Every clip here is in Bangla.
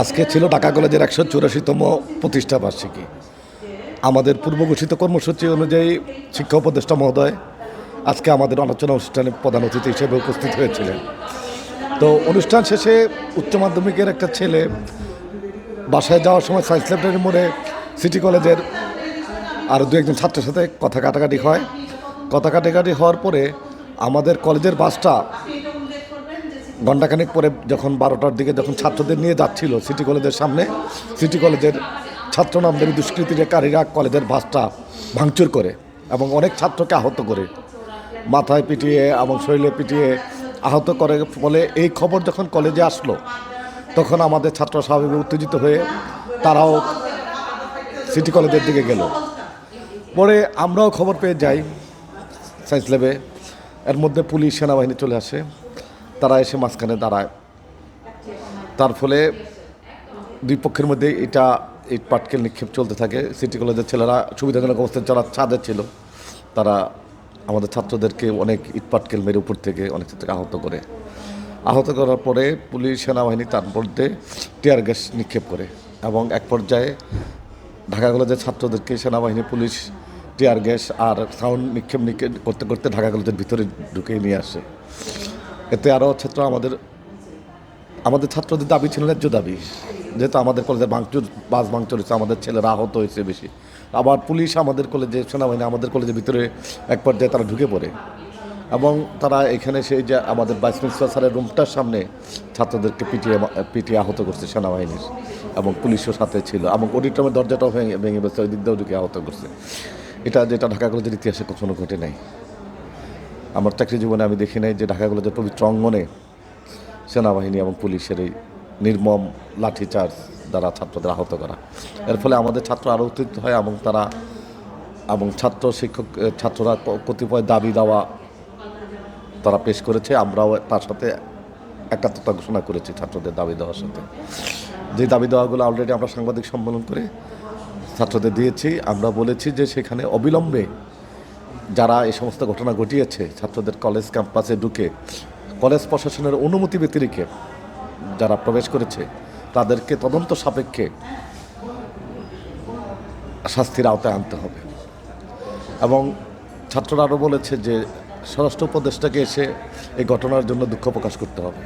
আজকে ছিল ঢাকা কলেজের একশো চুরাশিতম প্রতিষ্ঠা বার্ষিকী। আমাদের পূর্ব ঘোষিত কর্মসূচি অনুযায়ী শিক্ষা উপদেষ্টা মহোদয় আজকে আমাদের আলোচনা অনুষ্ঠানে প্রধান অতিথি হিসেবে উপস্থিত হয়েছিলেন। তো অনুষ্ঠান শেষে উচ্চ মাধ্যমিকের একটা ছেলে বাসায় যাওয়ার সময় সায়েন্স লাইব্রেরির মোড়ে সিটি কলেজের আর দু একজন ছাত্রের সাথে কথা কাটাকাটি হয়। কথা কাটাকাটি হওয়ার পরে আমাদের কলেজের বাসটা ঘণ্টাখানেক পরে যখন বারোটার দিকে যখন ছাত্রদের নিয়ে যাচ্ছিল সিটি কলেজের সামনে, সিটি কলেজের ছাত্র নামদারি দুষ্কৃতিকারীরা কলেজের বাসটা ভাঙচুর করে এবং অনেক ছাত্রকে আহত করে। মাথায় পিটিয়ে এবং শরীরে পিটিয়ে আহত করে, ফলে এই খবর যখন কলেজে আসলো, তখন আমাদের ছাত্র স্বাভাবিক উত্তেজিত হয়ে তারাও সিটি কলেজের দিকে গেল। পরে আমরাও খবর পেয়ে যাই, সায়েন্স ল্যাবে। এর মধ্যে পুলিশ, সেনাবাহিনী চলে আসে। তারা এসে মাঝখানে দাঁড়ায়। তার ফলে দুই পক্ষের মধ্যে এটা ইট পাটকেল নিক্ষেপ চলতে থাকে। সিটি কলেজের ছেলেরা সুবিধাজনক অবস্থায় যারা ছাদে ছিল, তারা আমাদের ছাত্রদেরকে অনেক ইট পাটকেল মেরে উপর থেকে অনেক ছাত্রকে আহত করে। আহত করার পরে পুলিশ, সেনাবাহিনী তার মধ্যে টিয়ার গ্যাস নিক্ষেপ করে এবং এক পর্যায়ে ঢাকা কলেজের ছাত্রদেরকে সেনাবাহিনী, পুলিশ, টিয়ার গ্যাস আর সাউন্ড নিক্ষেপ নিক্ষেপ করতে করতে ঢাকা কলেজের ভিতরে ঢুকে নিয়ে আসে। এতে আরও ছাত্র আমাদের আমাদের ছাত্রদের দাবি ছিল ন্যায্য দাবি। যেহেতু আমাদের কলেজে ভাঙচুর, বাস ভাঙচুর হয়েছে, আমাদের ছেলেরা আহত হয়েছে বেশি। আবার পুলিশ আমাদের কলেজে সেনাবাহিনী আমাদের কলেজের ভিতরে এক পর্যায়ে তারা ঢুকে পড়ে। এবং তারা এখানে সেই যে আমাদের ভাইস প্রিন্সিপাল স্যারের রুমটার সামনে ছাত্রদেরকে পিটিয়ে পিটিয়ে আহত করছে সেনাবাহিনীর এবং পুলিশও সাথে ছিল এবং অডিটমের দরজাটাও ভেঙে ভেঙে বসে ওই দিক দিয়েও ঢুকে আহত করছে। এটা যেটা ঢাকা কলেজের ইতিহাসে কখনো ঘটে নাই। আমার চাকরি জীবনে আমি দেখি নাই যে ঢাকা কলেজের পবিত্র অঙ্গনে সেনাবাহিনী এবং পুলিশের এই নির্মম লাঠিচার্জ দ্বারা ছাত্রদের আহত করা। এর ফলে আমাদের ছাত্র আরও উত্তেজিত হয় এবং তারা এবং ছাত্র শিক্ষক ছাত্ররা কতিপয় দাবি দেওয়া তারা পেশ করেছে। আমরাও তার সাথে একাত্মতা ঘোষণা করেছি ছাত্রদের দাবি দেওয়ার সাথে। যে দাবি দেওয়াগুলো অলরেডি আমরা সাংবাদিক সম্মেলন করে ছাত্রদের দিয়েছি, আমরা বলেছি যে সেখানে অবিলম্বে যারা এই সমস্ত ঘটনা ঘটিয়েছে, ছাত্রদের কলেজ ক্যাম্পাসে ঢুকে, কলেজ প্রশাসনের অনুমতি ব্যতিরেকে যারা প্রবেশ করেছে, তাদেরকে তদন্ত সাপেক্ষে শাস্তির আওতায় আনতে হবে। এবং ছাত্ররা আরও বলেছে যে, স্বরাষ্ট্র উপদেষ্টাকে এসে এই ঘটনার জন্য দুঃখ প্রকাশ করতে হবে।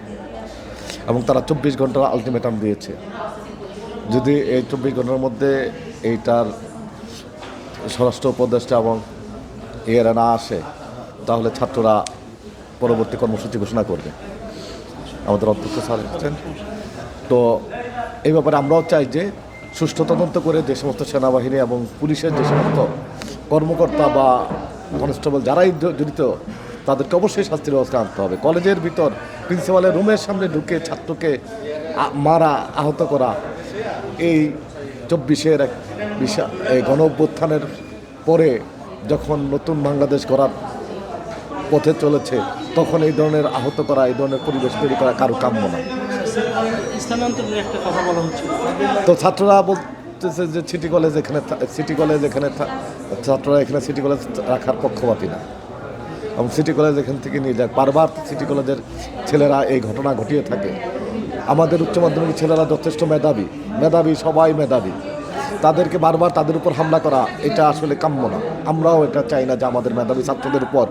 এবং তারা চব্বিশ ঘণ্টার আলটিমেটাম দিয়েছে। যদি এই চব্বিশ ঘণ্টার মধ্যে এইটার স্বরাষ্ট্র উপদেষ্টা এবং এরা না আসে, তাহলে ছাত্ররা পরবর্তী কর্মসূচি ঘোষণা করবে। আমাদের অধ্যক্ষ স্যার এসেছেন। তো এই ব্যাপারে আমরাও চাই যে সুষ্ঠু তদন্ত করে যে সমস্ত সেনাবাহিনী এবং পুলিশের যে সমস্ত কর্মকর্তা বা কনস্টেবল যারাই জড়িত, তাদেরকে অবশ্যই শাস্তির ব্যবস্থা আনতে হবে। কলেজের ভিতর প্রিন্সিপালের রুমের সামনে ঢুকে ছাত্রকে মারা, আহত করা, এই চব্বিশের এক বিশাল এই গণ অভ্যুত্থানের পরে যখন নতুন বাংলাদেশ গড়ার পথে চলেছে তখন এই ধরনের আহত করা এই ধরনের পরিবেশ তৈরি করা কারও কাম্য না। তো ছাত্ররা বলতেছে যে সিটি কলেজ এখানে সিটি কলেজ এখানে ছাত্ররা এখানে সিটি কলেজ রাখার পক্ষপাতি না। এবং সিটি কলেজ এখান থেকে নিয়ে যাক বারবার সিটি কলেজের ছেলেরা এই ঘটনা ঘটিয়ে থাকে। আমাদের উচ্চ মাধ্যমিক ছেলেরা যথেষ্ট মেধাবী। মেধাবী সবাই মেধাবী। তাদেরকে বারবার তাদের উপর হামলা করা, এটা আসলে কাম্য না। আমরাও এটা চাই না যে আমাদের মেধাবী ছাত্রদের উপর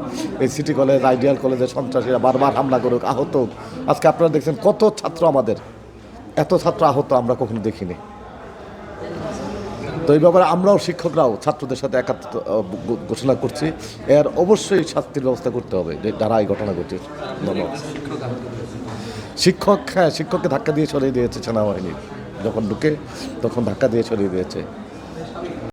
এই সিটি কলেজ, আইডিয়াল কলেজের সন্ত্রাসীরা বারবার হামলা করুক, আহত হোক। আজকে আপনারা দেখছেন কত ছাত্র আমাদের, এত ছাত্র আহত আমরা কখনো দেখিনি। তো এই ব্যাপারে আমরাও শিক্ষকরাও ছাত্রদের সাথে একাত্ম ঘোষণা করছি। এর অবশ্যই শাস্তির ব্যবস্থা করতে হবে, যে যারা এই ঘটনা ঘটিয়েছে ধন্যবাদ। শিক্ষক হ্যাঁ শিক্ষককে ধাক্কা দিয়ে সরিয়ে দিয়েছে সেনাবাহিনী। যখন ঢুকে তখন ধাক্কা দিয়ে সরিয়ে দিয়েছে।